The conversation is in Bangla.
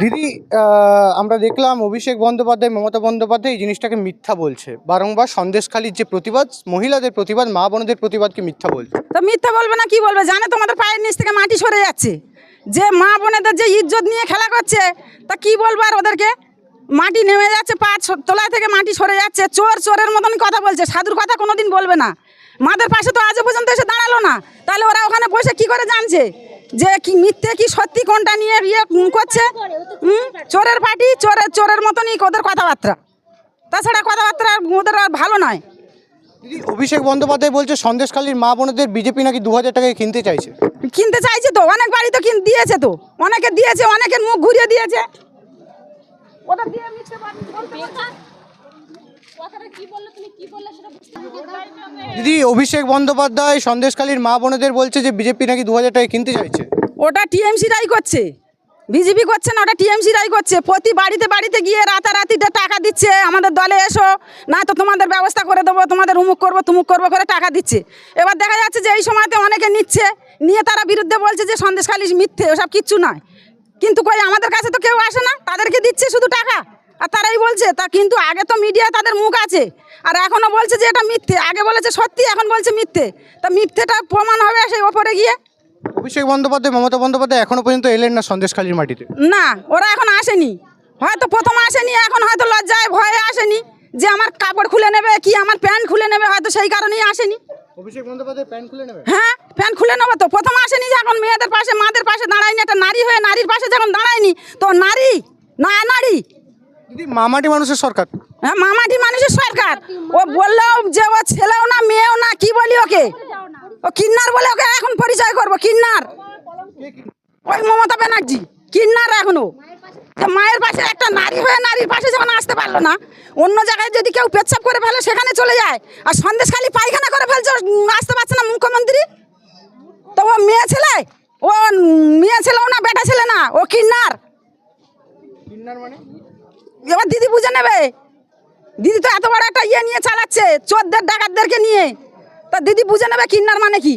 দিদি আমরা দেখলাম অভিষেক বন্দ্যোপাধ্যায়, মমতা বন্দ্যোপাধ্যায় এই জিনিসটাকে মিথ্যা বলছে। বারংবার সন্দেশখালীর যে প্রতিবাদ, মহিলাদের প্রতিবাদ, মা বোনদের প্রতিবাদকে মিথ্যা বলছে। তো মিথ্যা বলবে না, কি বলবে? জানে তোমাদের পায়ের নিচ থেকে মাটি সরে যাচ্ছে। যে মা বোনেদের যে ইজ্জত নিয়ে খেলা করছে, তা কি বলব আর ওদেরকে? মাটি নেমে যাচ্ছে, পা তলায় থেকে মাটি সরে যাচ্ছে, চোর চোরের মতন কথা বলছে, সাধুর কথা কোনোদিন বলবে না। মাদের পাশে তো আজও পর্যন্ত এসে দাঁড়াল না। তাহলে ওরা ওখানে বসে কি করে জানছে? যে কি মিথ্যে কি সত্যি কোনটা নিয়ে ইয়ে উম করছে? হুম? চোরের পার্টি চোরের চোরের মতনই ওদের কথাবার্তা। তাছাড়া কথাবার্তা আর ওদের আর ভালো নয়। অভিষেক বন্দ্যোপাধ্যায় বলছে সন্দেশখালীর মা বোনদের বিজেপি নাকি দু হাজার টাকায় কিনতে চাইছে। কিনতে চাইছে তো অনেক বাড়ি তো কিন দিয়েছে তো। অনেকে দিয়েছে অনেকের মুখ ঘুরিয়ে দিয়েছে। ওদের দিয়ে মিথ্যে। কথাটা কি বলল তুমি কি বললে সেটা বুঝতে পারছি দিদি, অভিষেক বন্দ্যোপাধ্যায়, সন্দেশখালীর মা বোনদের বলছে যে বিজেপি নাকি দু হাজার টাকায় কিনতে চাইছে। ওটা টিএমসি রাই করছে। বিজেপি করছে না, ওটা টিএমসি রাই করছে। প্রতি বাড়িতে বাড়িতে গিয়ে রাতারাতিতে টাকা দিচ্ছে, আমাদের দলে এসো, না তো তোমাদের ব্যবস্থা করে দেবো, তোমাদের উমুক করব, তুমুক করব করে টাকা দিচ্ছে। এবার দেখা যাচ্ছে যে এই সময়তে অনেকে নিচ্ছে, নিয়ে তারা বিরুদ্ধে বলছে যে সন্দেশখালী মিথ্যে, ওসব কিচ্ছু নয়। কিন্তু কই, আমাদের কাছে তো কেউ আসে না তাদেরকে দিচ্ছে শুধু টাকা আর তারাই বলছে তা কিন্তু আগে তো মিডিয়ায় তাদের মুখ আছে। আর এখনও বলছে যে এটা মিথ্যে। আগে বলেছে সত্যি এখন বলছে মিথ্যে। তা মিথ্যেটা প্রমাণ হবে সেই ওপরে গিয়ে? অভিষেক বন্দ্যোপাধ্যায় মমতা বন্দ্যোপাধ্যায় এখনও পর্যন্ত এলেন না সন্দেশখালীর মাটিতে। না ওরা এখন আসেনি। হয়তো প্রথম আসেনি এখন হয়তো লজ্জায় ভয়ে আসেনি। যে আমার কাপড় খুলে নেবে কি আমার প্যান্ট খুলে নেবে হয়তো সেই কারণেই আসেনি। অভিষেক বন্দ্যোপাধ্যায় প্যান্ট খুলে নেবে? হ্যাঁ প্যান্ট খুলে নেব তো। প্রথম আসেনি যে এখন মেয়েদের পাশে মাদের পাশে দাঁড়ায়নি একটা নারী হয়ে নারীর পাশে যখন দাঁড়ায়নি তো নারী না নারী মামাটি মানুষের সরকার। হ্যাঁ মামাটি মানুষের সরকার। ও বলল যে ও ছেলেও না মেয়েও না কি বলি ওকে? ও কিন্নার বলে ওকে এখন পরিচয় করব কিন্নার। ওই মমতা ব্যানার্জি কিন্নার এখনও। মায়ের পাশে একটা নারী হয়ে নারীর পাশে যখন আসতে পারল না অন্য জায়গায় যদি কেউ পেচ্ছাপ করে ফেলে সেখানে চলে যায়। আর সন্দেশ খালি পায়খানা করে ফেলছে আসতে পারছে না মুখ্যমন্ত্রী। তো ও মেয়ে ছেলে ও মেয়ে ছেলেও না বেটা ছেলে না ও কিন্নার মানে? এবার দিদি বুঝে নেবে। দিদি তো এত বড় একটা ইয়ে নিয়ে চালাচ্ছে, চোরদের, ডাকাতদেরকে নিয়ে। তা দিদি বুঝে নেবে কিন্নার মানে কি?